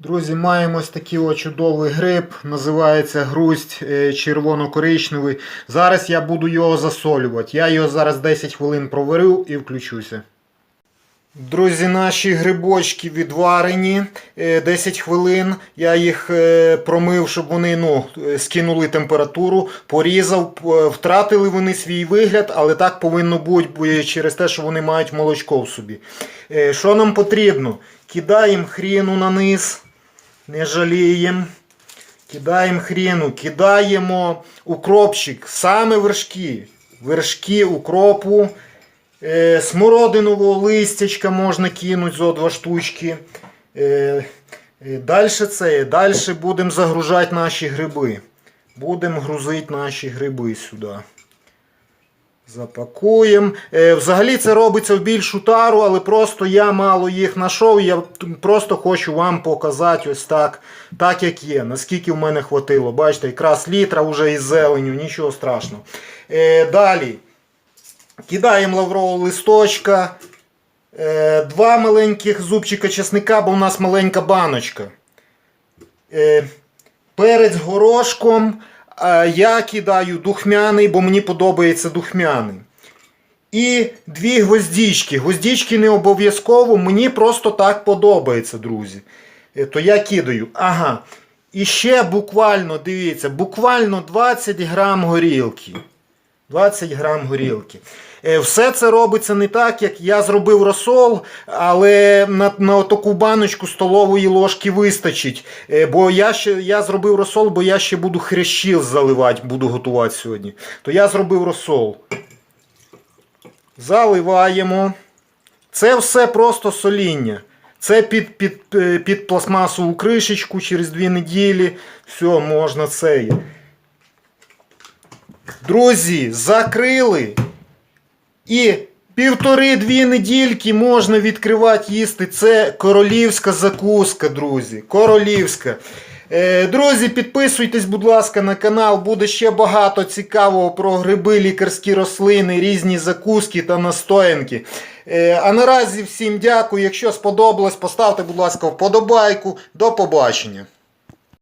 Друзі, маємо ось такий чудовий гриб, називається грусть е, червоно-коричневий. Зараз я буду його засолювати. Я його зараз 10 хвилин проварю і включуся. Друзі, наші грибочки відварені е, 10 хвилин. Я їх е, промив, щоб вони ну, е, скинули температуру, порізав, втратили вони свій вигляд, але так повинно бути через те, що вони мають молочко в собі. Е, Що нам потрібно? Кидаємо хріну на низ, не жаліємо. Кидаємо хріну, кидаємо укропчик, саме вершки. Вершки укропу. Е, смородинового листячка можна кинути зо два штучки. Е, е, далі це, далі будемо загружати наші гриби. Будемо грузити наші гриби сюди. Запакуємо. Е, взагалі це робиться в більшу тару, але просто я мало їх знайшов. Я просто хочу вам показати ось так, так як є. Наскільки в мене хватило. Бачите, якраз літра вже із зеленю, нічого страшного. Е, далі. Кидаємо лаврового листочка. Е, два маленьких зубчика чесника, бо у нас маленька баночка. Перець горошком. А я кидаю духмяний, бо мені подобається духмяний. І дві гвоздічки. Гвоздічки не обов'язково, мені просто так подобається, друзі. Е, То я кидаю. Ага. І ще буквально, дивіться, буквально 20 грам горілки. 20 грам горілки. Е, Все це робиться не так, як я зробив розсол, але на, на таку баночку столової ложки вистачить. Е, Бо я ще я зробив розсол, бо я ще буду хрящів заливати, буду готувати сьогодні. То я зробив розсол. Заливаємо. Це все просто соління. Це під, під, е, під пластмасову кришечку через 2 неділі. Все, можна це. Друзі, закрили. І півтори-дві недільки можна відкривати їсти. Це королівська закуска, друзі. Королівська. Е, Друзі, підписуйтесь, будь ласка, на канал. Буде ще багато цікавого про гриби, лікарські рослини, різні закуски та настоянки. Е, А наразі всім дякую. Якщо сподобалось, поставте, будь ласка, вподобайку. До побачення.